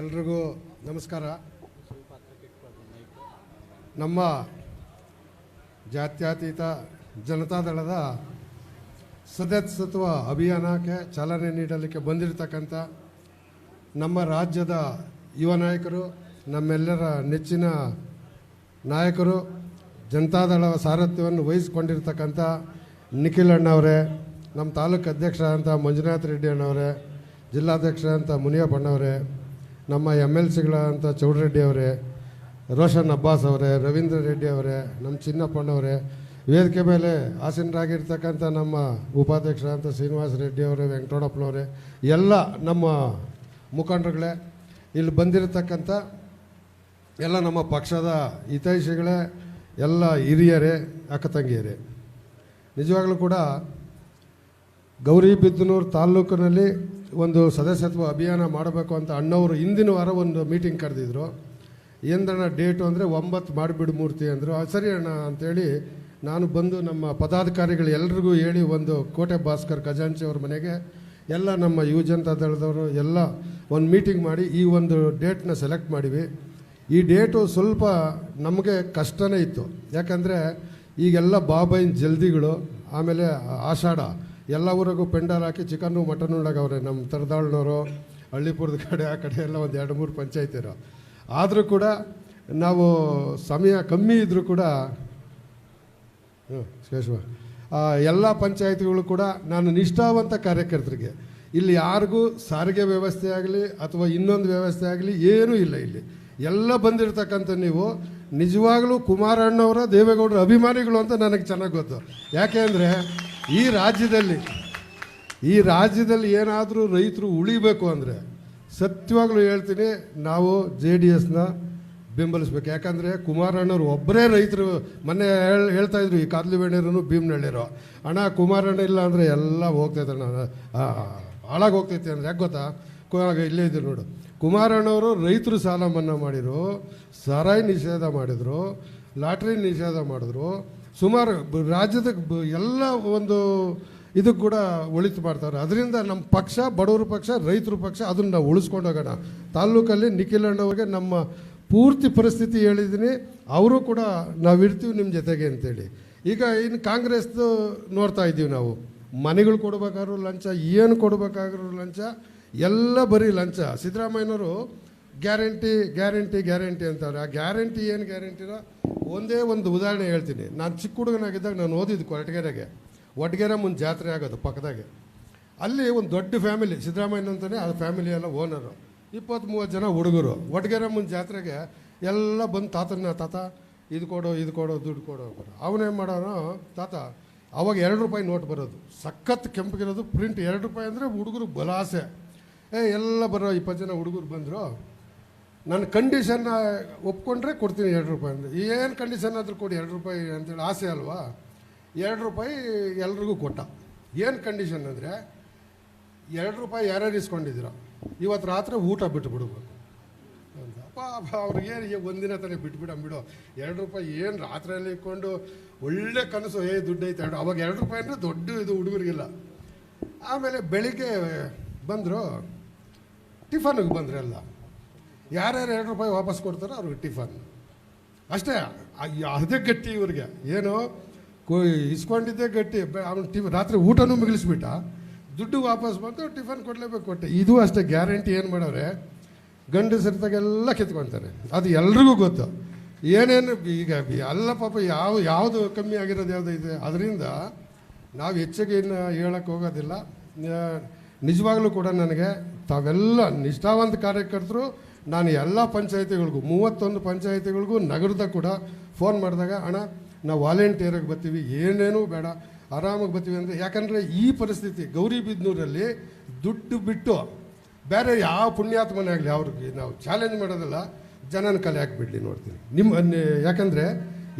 ಎಲ್ರಿಗೂ ನಮಸ್ಕಾರ. ನಮ್ಮ ಜಾತ್ಯತೀತ ಜನತಾದಳದ ಸದಸ್ಯತ್ವ ಅಭಿಯಾನಕ್ಕೆ ಚಾಲನೆ ನೀಡಲಿಕ್ಕೆ ಬಂದಿರತಕ್ಕಂಥ ನಮ್ಮ ರಾಜ್ಯದ ಯುವ ನಾಯಕರು, ನಮ್ಮೆಲ್ಲರ ನೆಚ್ಚಿನ ನಾಯಕರು ಜನತಾದಳ ಸಾರಥ್ಯವನ್ನು ವಹಿಸಿಕೊಂಡಿರ್ತಕ್ಕಂಥ ನಿಖಿಲ್ ಅಣ್ಣವರೇ, ನಮ್ಮ ತಾಲೂಕು ಅಧ್ಯಕ್ಷರಾದಂಥ ಮಂಜುನಾಥ್ ರೆಡ್ಡಿ ಅಣ್ಣವರೇ, ಜಿಲ್ಲಾಧ್ಯಕ್ಷರಾದಂಥ ಅಂತ ಮುನಿಯಪ್ಪ ಅಣ್ಣವರೇ ನಮ್ಮ ಎಂ ಎಲ್ ಸಿಗಳಂಥ ಚೌಡರೆಡ್ಡಿ ಅವರೇ, ರೋಷನ್ ಅಬ್ಬಾಸ್ ಅವರೇ, ರವೀಂದ್ರ ರೆಡ್ಡಿ ಅವರೇ, ನಮ್ಮ ಚಿನ್ನಪ್ಪಣ್ಣವರೇ ವೇದಿಕೆ ಮೇಲೆ ಆಸೀನರಾಗಿರ್ತಕ್ಕಂಥ ನಮ್ಮ ಉಪಾಧ್ಯಕ್ಷ ಅಂತ ಶ್ರೀನಿವಾಸ ರೆಡ್ಡಿ ಅವರೇ ವೆಂಕಟೋಡಪ್ಪನವರೇ ಎಲ್ಲ ನಮ್ಮ ಮುಖಂಡರುಗಳೇ, ಇಲ್ಲಿ ಬಂದಿರತಕ್ಕಂಥ ಎಲ್ಲ ನಮ್ಮ ಪಕ್ಷದ ಹಿತೈಷಿಗಳೇ, ಎಲ್ಲ ಹಿರಿಯರೇ ಅಕ್ಕ ತಂಗಿಯರೇ ನಿಜವಾಗ್ಲೂ ಕೂಡ ಗೌರಿಬಿದನೂರು ತಾಲ್ಲೂಕಿನಲ್ಲಿ ಒಂದು ಸದಸ್ಯತ್ವ ಅಭಿಯಾನ ಮಾಡಬೇಕು ಅಂತ ಅಣ್ಣವರು ಹಿಂದಿನ ವಾರ ಒಂದು ಮೀಟಿಂಗ್ ಕರೆದಿದ್ರು. ಏನಣ್ಣ ಡೇಟು ಅಂದರೆ ಒಂಬತ್ತು ಮಾಡಿಬಿಡು ಮೂರ್ತಿ ಅಂದರು. "ಆ, ಸರಿ ಅಣ್ಣ ಅಂತೇಳಿ ನಾನು ಬಂದು ನಮ್ಮ ಪದಾಧಿಕಾರಿಗಳು ಎಲ್ರಿಗೂ ಹೇಳಿ ಒಂದು ಕೋಟೆ ಭಾಸ್ಕರ್ ಖಜಾಂಚಿ ಅವ್ರ ಮನೆಗೆ ಎಲ್ಲ ನಮ್ಮ ಯುವ ಜನತಾ ದಳದವರು ಎಲ್ಲ ಒಂದು ಮೀಟಿಂಗ್ ಮಾಡಿ ಈ ಒಂದು ಡೇಟ್ನ ಸೆಲೆಕ್ಟ್ ಮಾಡಿವಿ. ಈ ಡೇಟು ಸ್ವಲ್ಪ ನಮಗೆ ಕಷ್ಟನೇ ಇತ್ತು. ಯಾಕಂದರೆ ಈಗೆಲ್ಲ ಬಾಬೈನ್ ಜಲ್ದಿಗಳು ಆಮೇಲೆ ಆಷಾಢ. ಎಲ್ಲ ಊರಿಗೂ ಪೆಂಡಲ್ ಹಾಕಿ ಚಿಕನ್ನು ಮಟನ್ ಉಳ್ಳಾಗವ್ರೆ ನಮ್ಮ ತರದಾಳ್ನವರು, ಹಳ್ಳಿಪುರದ ಕಡೆ, ಆ ಕಡೆ ಎಲ್ಲ ಒಂದು ಎರಡು ಮೂರು ಇರೋ ಆದರೂ ಕೂಡ ನಾವು ಸಮಯ ಕಮ್ಮಿ ಇದ್ದರೂ ಕೂಡ ಹ್ಞೂ ಶೇಷವ ಎಲ್ಲ ಪಂಚಾಯತ್ಗಳು ಕೂಡ ನಾನು ನಿಷ್ಠಾವಂತ ಕಾರ್ಯಕರ್ತರಿಗೆ, ಇಲ್ಲಿ ಯಾರಿಗೂ ಸಾರಿಗೆ ವ್ಯವಸ್ಥೆ ಆಗಲಿ ಅಥವಾ ಇನ್ನೊಂದು ವ್ಯವಸ್ಥೆ ಆಗಲಿ ಏನೂ ಇಲ್ಲ ಇಲ್ಲಿ. ಎಲ್ಲ ಬಂದಿರತಕ್ಕಂಥ ನೀವು, ನಿಜವಾಗ್ಲೂ ಕುಮಾರಣ್ಣವರ, ದೇವೇಗೌಡರ ಅಭಿಮಾನಿಗಳು ಅಂತ ನನಗೆ ಚೆನ್ನಾಗಿ ಗೊತ್ತು. ಯಾಕೆ ಅಂದರೆ ಈ ರಾಜ್ಯದಲ್ಲಿ ಈ ರಾಜ್ಯದಲ್ಲಿ ಏನಾದರೂ ರೈತರು ಉಳಿಬೇಕು ಅಂದರೆ ಸತ್ಯವಾಗ್ಲೂ ಹೇಳ್ತೀನಿ, ನಾವು ಜೆ ಡಿ ಎಸ್ನ ಬೆಂಬಲಿಸ್ಬೇಕು. ಯಾಕಂದರೆ ಕುಮಾರಣ್ಣವ್ರು ಒಬ್ಬರೇ ರೈತರು, ಮೊನ್ನೆ ಹೇಳ್, ಹೇಳ್ತಾ ಇದ್ರು, ಈ ಕಾದ್ಲು ಬೆಣ್ಣೆರು ಭೀಮ್ನಳ್ಳಿರೋ. ಅಣ್ಣ, ಕುಮಾರಣ್ಣ ಇಲ್ಲ ಅಂದರೆ ಎಲ್ಲ ಹೋಗ್ತೈತೆ ಅಣ್ಣ ಹಾಳಾಗಿ ಹೋಗ್ತೈತೆ ಅಂದರೆ ಯಾಕೆ ಗೊತ್ತಾ? ಇಲ್ಲೇ ಇದ್ರು ನೋಡು. ಕುಮಾರಣ್ಣವರು ರೈತರು ಸಾಲ ಮನ್ನಾ ಮಾಡಿದರು, ಸಾರಾಯಿ ನಿಷೇಧ ಮಾಡಿದರು, ಲಾಟ್ರಿ ನಿಷೇಧ ಮಾಡಿದ್ರು ಸುಮಾರು ರಾಜ್ಯದ ಎಲ್ಲ ಒಂದು ಇದಕ್ಕೆ ಕೂಡ ಒಳಿತು ಮಾಡ್ತಾರೆ ಅದರಿಂದ ನಮ್ಮ ಪಕ್ಷ, ಬಡವರ ಪಕ್ಷ, ರೈತರ ಪಕ್ಷ ಅದನ್ನು ನಾವು ಉಳಿಸ್ಕೊಂಡು ಹೋಗೋಣ. ತಾಲ್ಲೂಕಲ್ಲಿ ನಿಖಿಲ್ ಅಣ್ಣವ್ರಿಗೆ ನಮ್ಮ ಪೂರ್ತಿ ಪರಿಸ್ಥಿತಿ ಹೇಳಿದ್ದೀನಿ. ಅವರು ಕೂಡ ನಾವು ಇರ್ತೀವಿ ನಿಮ್ಮ ಜೊತೆಗೆ ಅಂತೇಳಿ. ಈಗ ಇನ್ನು ಕಾಂಗ್ರೆಸ್ದು ನೋಡ್ತಾ ಇದ್ದೀವಿ ನಾವು. ಮನೆಗಳು ಕೊಡ್ಬೇಕಾದ್ರೂ ಲಂಚ, ಏನು ಕೊಡಬೇಕಾದ್ರೂ ಲಂಚ, ಎಲ್ಲ ಬರೀ ಲಂಚ. ಸಿದ್ದರಾಮಯ್ಯನವರು ಗ್ಯಾರಂಟಿ ಗ್ಯಾರಂಟಿ ಗ್ಯಾರಂಟಿ ಅಂತಾರೆ. ಆ ಗ್ಯಾರಂಟಿ ಏನು ಗ್ಯಾರಂಟಿನೋ ಒಂದೇ ಒಂದು ಉದಾಹರಣೆ ಹೇಳ್ತೀನಿ. ನಾನು ಚಿಕ್ಕ ಹುಡುಗನಾಗಿದ್ದಾಗ ನಾನು ಓದಿದ್ದು ಕೊರಟಗೆರೆಗೆ. ಒಟ್ಟಗೆರೆ ಮುಂದೆ ಜಾತ್ರೆ ಆಗೋದು ಪಕ್ಕದಾಗೆ. ಅಲ್ಲಿ ಒಂದು ದೊಡ್ಡ ಫ್ಯಾಮಿಲಿ ಸಿದ್ದರಾಮಯ್ಯ ಅಂತಲೇ ಆ ಫ್ಯಾಮಿಲಿ ಎಲ್ಲ ಓನರು ಇಪ್ಪತ್ತು ಮೂವತ್ತು ಜನ ಹುಡುಗರು. ಒಟ್ಟಗೆರೆ ಮುಂದೆ ಜಾತ್ರೆಗೆ ಎಲ್ಲ ಬಂದು ತಾತನ, ತಾತ, ಇದು ಕೊಡು, ಇದು ಕೊಡೋ, ದುಡ್ಡು ಕೊಡೋ ಕೊಡು ಅವನೇನು ಮಾಡೋನು, ತಾತ, ಅವಾಗ ಎರಡು ರೂಪಾಯಿ ನೋಟ್ ಬರೋದು. ಸಖತ್ ಕೆಂಪಗಿರೋದು ಪ್ರಿಂಟ್ ಎರಡು ರೂಪಾಯಿ ಅಂದರೆ ಹುಡುಗರು ಬಲಾಸೆ. ಏ, ಎಲ್ಲ ಬರೋ ಇಪ್ಪತ್ತು ಜನ ಹುಡುಗರು ಬಂದರು. ನನ್ನ ಕಂಡೀಷನ್ನ ಒಪ್ಕೊಂಡ್ರೆ ಕೊಡ್ತೀನಿ ಎರಡು ರೂಪಾಯಿ ಅಂದರೆ ಏನು ಕಂಡೀಷನ್ ಆದರೂ ಕೊಡಿ, ಎರಡು ರೂಪಾಯಿ ಅಂತೇಳಿ ಆಸೆ ಅಲ್ವಾ? ಎರಡು ರೂಪಾಯಿ ಎಲ್ರಿಗೂ ಕೊಟ್ಟ. ಏನು ಕಂಡೀಷನ್ ಅಂದರೆ, ಎರಡು ರೂಪಾಯಿ ಯಾರ್ಯಾರು ಇಸ್ಕೊಂಡಿದ್ದೀರ? ಇವತ್ತು ರಾತ್ರಿ ಊಟ ಬಿಟ್ಟು ಬಿಡ್ಬೇಕು ಅಂತ. ಪಾಪ ಅವ್ರಿಗೆ ಒಂದಿನ ತಾನೇ ಬಿಟ್ಬಿಡಮ್ ಬಿಡು. ಎರಡು ರೂಪಾಯಿ ಏನು ರಾತ್ರಿಯಲ್ಲಿ ಇಟ್ಕೊಂಡು ಒಳ್ಳೆ ಕನಸು, ಏ ದುಡ್ಡು ಐತೆ ಎರಡು ಅವಾಗ ಎರಡು ರೂಪಾಯಿ ಅಂದರೆ ದೊಡ್ಡ ಇದು ಹುಡುಗರಿಗಿಲ್ಲ. ಆಮೇಲೆ ಬೆಳಿಗ್ಗೆ ಬಂದರು, ಟಿಫನ್ಗೆ ಬಂದರೆ ಎಲ್ಲ. ಯಾರ್ಯಾರು ಎರಡು ರೂಪಾಯಿ ವಾಪಸ್ ಕೊಡ್ತಾರೋ ಅವ್ರಿಗೆ ಟಿಫನ್. ಅಷ್ಟೇ ಅದೇ ಗಟ್ಟಿ ಇವ್ರಿಗೆ. ಏನು ಇಸ್ಕೊಂಡಿದ್ದೇ ಗಟ್ಟಿ. ಅವ್ನು ಟಿ ರಾತ್ರಿ ಊಟನೂ ಮುಗಿಸ್ಬಿಟ್ಟ ದುಡ್ಡು ವಾಪಸ್ ಬಂತು, ಟಿಫನ್ ಕೊಡಲೇಬೇಕು ಕೊಟ್ಟೆ ಇದು ಅಷ್ಟೇ ಗ್ಯಾರಂಟಿ ಏನು ಮಾಡೋರೆ? ಗಂಡಸರಿತಾಗೆಲ್ಲ ಕಿತ್ಕೊತಾರೆ. ಅದು ಎಲ್ರಿಗೂ ಗೊತ್ತು. ಏನೇನು, ಈಗ ಎಲ್ಲ ಪಾಪ ಯಾವ, ಯಾವುದು ಕಮ್ಮಿ ಆಗಿರೋದು ಯಾವುದು ಇದೆ? ಅದರಿಂದ ನಾವು ಹೆಚ್ಚಿಗೆ ಇನ್ನು ಹೇಳಕ್ಕೆ ಹೋಗೋದಿಲ್ಲ. ನಿಜವಾಗ್ಲೂ ಕೂಡ ನನಗೆ ತಾವೆಲ್ಲ ನಿಷ್ಠಾವಂತ ಕಾರ್ಯಕರ್ತರು ನಾನು ಎಲ್ಲ ಪಂಚಾಯಿತಿಗಳಿಗೂ, ಮೂವತ್ತೊಂದು ಪಂಚಾಯಿತಿಗಳಿಗೂ ನಗರದ ಕೂಡ ಫೋನ್ ಮಾಡಿದಾಗ, ಅಣ್ಣ, ನಾವು ವಾಲಂಟಿಯರಾಗಿ ಬರ್ತೀವಿ, ಏನೇನೂ ಬೇಡ, ಆರಾಮಾಗಿ ಬರ್ತೀವಿ ಅಂದರೆ, ಯಾಕಂದರೆ ಈ ಪರಿಸ್ಥಿತಿ ಗೌರಿಬಿದನೂರಲ್ಲಿ ದುಡ್ಡು ಬಿಟ್ಟು ಬೇರೆ ಯಾವ ಪುಣ್ಯಾತ್ಮನೇ ಆಗಲಿ ಅವ್ರಿಗೆ ನಾವು ಚಾಲೆಂಜ್ ಮಾಡೋದಲ್ಲ, ಜನನ ಕಲೆ ಹಾಕಿಬಿಡ್ಲಿ ನೋಡ್ತೀನಿ. ನಿಮ್ಮ ಯಾಕಂದರೆ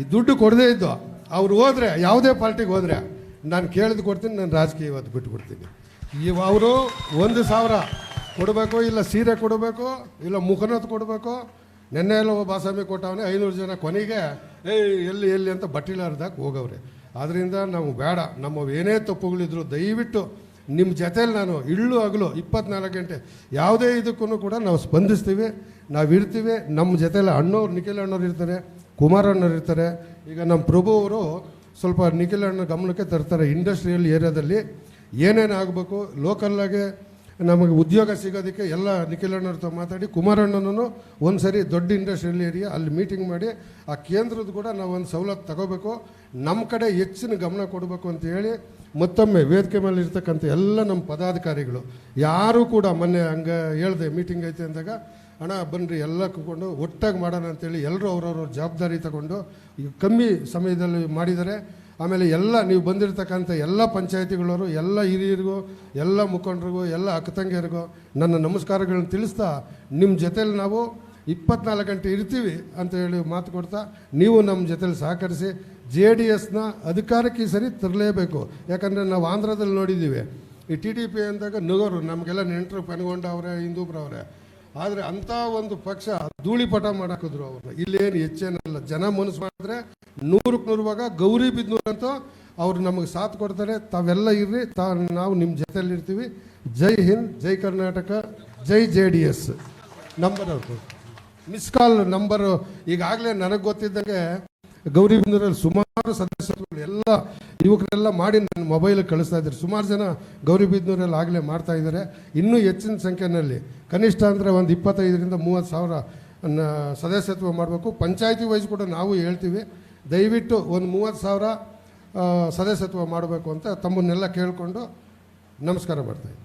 ಈ ದುಡ್ಡು ಕೊಡದೇ ಇದ್ದು, ಅವ್ರು ಹೋದರೆ, ಯಾವುದೇ ಪಾರ್ಟಿಗೆ ಹೋದರೆ, ನಾನು ಕೇಳಿದ್ ಕೊಡ್ತೀನಿ, ನಾನು ರಾಜಕೀಯವಾದ ಬಿಟ್ಟು ಕೊಡ್ತೀನಿ ಇವ ಅವರು ಒಂದು ಸಾವಿರ ಕೊಡಬೇಕು ಇಲ್ಲ ಸೀರೆ ಕೊಡಬೇಕು ಇಲ್ಲ ಮುಖನದ್ದು ಕೊಡಬೇಕು? ನೆನ್ನೆ ಎಲ್ಲ ಬಾಸಾಮಿ ಕೊಟ್ಟವನೇ ಐನೂರು ಜನ ಕೊನೆಗೆ, ಏಯ್, ಎಲ್ಲಿ ಎಲ್ಲಿ ಅಂತ ಬಟ್ಟಿಲಾರ್ದಾಗ ಹೋಗವ್ರೆ. ಆದ್ದರಿಂದ ನಾವು ಬೇಡ. ನಮ್ಮ ಏನೇ ತಪ್ಪುಗಳಿದ್ರು ದಯವಿಟ್ಟು ನಿಮ್ಮ ಜೊತೇಲಿ ನಾನು ಇಳ್ಳು ಹಗಲು ಇಪ್ಪತ್ನಾಲ್ಕು ಗಂಟೆ ಯಾವುದೇ ಇದಕ್ಕೂ ಕೂಡ ನಾವು ಸ್ಪಂದಿಸ್ತೀವಿ. ನಾವು ಇರ್ತೀವಿ. ನಮ್ಮ ಜೊತೆಲಿ ಅಣ್ಣವ್ರು ನಿಖಿಲ್ ಅಣ್ಣವ್ರು ಇರ್ತಾರೆ, ಕುಮಾರ್ ಅಣ್ಣವ್ರು ಇರ್ತಾರೆ. ಈಗ ನಮ್ಮ ಪ್ರಭು ಅವರು ಸ್ವಲ್ಪ ನಿಖಿಲ್ ಅಣ್ಣ ಗಮನಕ್ಕೆ ತರ್ತಾರೆ. ಇಂಡಸ್ಟ್ರಿಯಲ್ ಏರಿಯಾದಲ್ಲಿ ಏನೇನು ಆಗಬೇಕು? ಲೋಕಲ್ಲಾಗೆ ನಮಗೆ ಉದ್ಯೋಗ ಸಿಗೋದಕ್ಕೆ ಎಲ್ಲ ನಿಖಿಲ್ ಅಣ್ಣವ್ರ ಹತ್ರ ಮಾತಾಡಿ ಕುಮಾರಣ್ಣನೂ ಒಂದು ಸರಿ ದೊಡ್ಡ ಇಂಡಸ್ಟ್ರಿಯಲ್ ಏರಿಯಾ ಅಲ್ಲಿ ಮೀಟಿಂಗ್ ಮಾಡಿ, ಆ ಕೇಂದ್ರದ ಕೂಡ ನಾವು ಒಂದು ಸವಲತ್ತು ತಗೋಬೇಕು ನಮ್ಮ ಕಡೆ ಹೆಚ್ಚಿನ ಗಮನ ಕೊಡಬೇಕು ಅಂತ ಹೇಳಿ ಮತ್ತೊಮ್ಮೆ ವೇದಿಕೆ ಮೇಲೆ ಇರ್ತಕ್ಕಂಥ ಎಲ್ಲ ನಮ್ಮ ಪದಾಧಿಕಾರಿಗಳು, ಯಾರೂ ಕೂಡ ಮೊನ್ನೆ ಹಂಗೆ ಹೇಳಿದೆ ಮೀಟಿಂಗ್ ಐತೆ ಅಂದಾಗ ಹಣ ಬನ್ನಿರಿ ಎಲ್ಲ ಕೂತ್ಕೊಂಡು ಒಟ್ಟಾಗಿ ಮಾಡೋಣ ಅಂತೇಳಿ ಎಲ್ಲರೂ ಅವ್ರವ್ರ ಜವಾಬ್ದಾರಿ ತಗೊಂಡು ಕಮ್ಮಿ ಸಮಯದಲ್ಲಿ ಮಾಡಿದ್ದಾರೆ ಆಮೇಲೆ ಎಲ್ಲ ನೀವು ಬಂದಿರತಕ್ಕಂಥ ಎಲ್ಲ ಪಂಚಾಯತಿಗಳವರು, ಎಲ್ಲ ಹಿರಿಯರಿಗೂ, ಎಲ್ಲ ಮುಖಂಡರಿಗೂ, ಎಲ್ಲ ಅಕ್ಕತಂಗಿಯರಿಗೂ ನನ್ನ ನಮಸ್ಕಾರಗಳನ್ನು ತಿಳಿಸ್ತಾ ನಿಮ್ಮ ಜೊತೇಲಿ ನಾವು ಇಪ್ಪತ್ನಾಲ್ಕು ಗಂಟೆ ಇರ್ತೀವಿ ಅಂತ ಹೇಳಿ ಮಾತು ಕೊಡ್ತಾ ನೀವು ನಮ್ಮ ಜೊತೇಲಿ ಸಹಕರಿಸಿ ಜೆ ಡಿ ಎಸ್ನ ಅಧಿಕಾರಕ್ಕೆ ಸರಿ ತರಲೇಬೇಕು. ಯಾಕಂದರೆ ನಾವು ಆಂಧ್ರದಲ್ಲಿ ನೋಡಿದ್ದೀವಿ. ಈ ಟಿ ಡಿ ಪಿ ಅಂದಾಗ ನಗರು ನಮಗೆಲ್ಲ ನೆಂಟರು ಪೆನ್ಗೊಂಡವ್ರೆ ಹಿಂದೂಬ್ರವ್ರೆ ಆದರೆ ಅಂಥ ಒಂದು ಪಕ್ಷ ಧೂಳಿಪಟ ಮಾಡಾಕಿದ್ರು ಅವ್ರನ್ನ ಇಲ್ಲೇನು ಹೆಚ್ಚೇನಲ್ಲ. ಜನ ಮನಸ್ಸು ಮಾಡಿದ್ರೆ ನೂರಕ್ಕೆ ನೂರುವಾಗ ಗೌರಿ ಗೌರಿ ಅಂತ ಅವ್ರು ನಮಗೆ ಸಾಥ್ ಕೊಡ್ತಾರೆ. ತಾವೆಲ್ಲ ಇರ್ರಿ, ತಾ, ನಾವು ನಿಮ್ಮ ಜೊತೆಲಿ ಇರ್ತೀವಿ. Jai Hind, Jai Karnataka, Jai J D S. Number ಅವ್ರದ್ದು ಮಿಸ್ ಕಾಲ್ ನಂಬರು ಈಗಾಗಲೇ ನನಗೆ ಗೊತ್ತಿದ್ದಂಗೆ ಗೌರಿಬಿದನೂರಲ್ಲಿ ಸುಮಾರು ಸದಸ್ಯರುಗಳು ಎಲ್ಲ ಯುವಕರೆಲ್ಲ ಮಾಡಿ ನನ್ನ ಮೊಬೈಲ್ ಕಳಿಸ್ತಾ ಇದ್ದಾರೆ. ಸುಮಾರು ಜನ ಗೌರಿಬಿದನೂರಲ್ಲಿ ಆಗಲೇ ಮಾಡ್ತಾ ಇದ್ದಾರೆ. ಇನ್ನೂ ಹೆಚ್ಚಿನ ಸಂಖ್ಯೆಯಲ್ಲಿ ಕನಿಷ್ಠ ಅಂದರೆ ಒಂದು ಇಪ್ಪತ್ತೈದರಿಂದ ಮೂವತ್ತು ಸಾವಿರ ಸದಸ್ಯತ್ವ ಮಾಡಬೇಕು. ಪಂಚಾಯತಿ ವೈಸ್ ಕೂಡ ನಾವು ಹೇಳ್ತೀವಿ. ದಯವಿಟ್ಟು ಒಂದು ಮೂವತ್ತು ಸಾವಿರ ಸದಸ್ಯತ್ವ ಮಾಡಬೇಕು ಅಂತ ತಮ್ಮನ್ನೆಲ್ಲ ಕೇಳಿಕೊಂಡು ನಮಸ್ಕಾರ ಮಾಡ್ತಾಯಿದ್ದೀನಿ